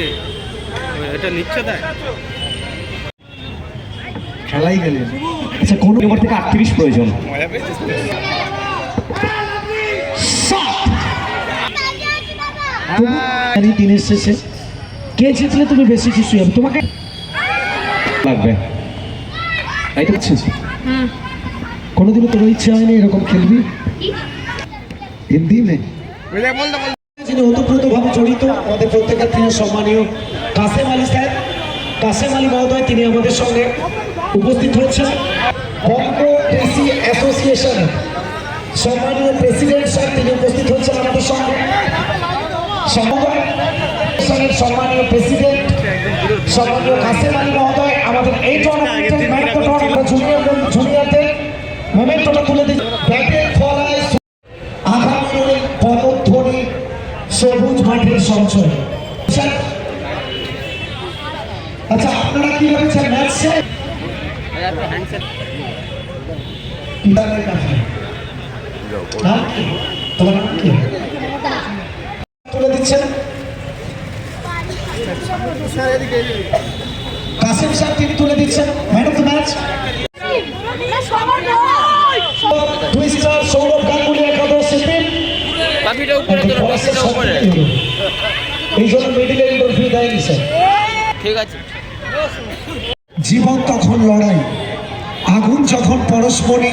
কে? এটা নিচ্ছে দেয় খেলাই গেলেন আচ্ছা কোন নম্বর থেকে আটত্রিশ প্রয়োজন? জানি দিনের শেষে। কে জিতলে তুমি বেশি খুশি হবে? তোমাকে লাগবে। এই তো কোনোদিনও তোমার ইচ্ছা হয়নি এরকম খেলবি? হিন্দি নেই যিনি ওতপ্রোতভাবে জড়িত, আমাদের প্রত্যেকের প্রিয় সম্মানীয় কাসেম আলী স্যার। কাসেম আলী মহোদয়, তিনি আমাদের সঙ্গে উপস্থিত হয়েছেন বঙ্গ কৃষি অ্যাসোসিয়েশনের সম্মানীয় প্রেসিডেন্ট স্যার, তিনি উপস্থিত হয়েছেন আমাদের সঙ্গে। সম্মানীয় প্রেসিডেন্ট, সম্মানীয় কাসেম আলী মহোদয়, আমাদের এই টুর্নামেন্টের সবুজ মাঠের সঞ্চয়। আচ্ছা আপনারা কি? ভেবেছেন ম্যাচ? তুলে দিচ্ছেন? কাসিম স্যার তিনি তুলে দিচ্ছেন। ম্যান অফ দ্য ম্যাচ দুই সৌরভ পাখিটা উপরে তোলো উপরে। এই জন্য মিডিল ইন্টারভিউ দেয়নি স্যার। ঠিক আছে। জীবন তখন লড়াই আগুন যখন পরস্পরই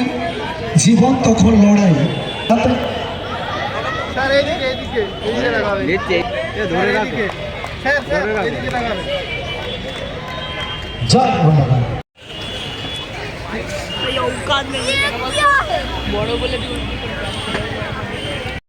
জীবন তখন লড়াই। বড় বলে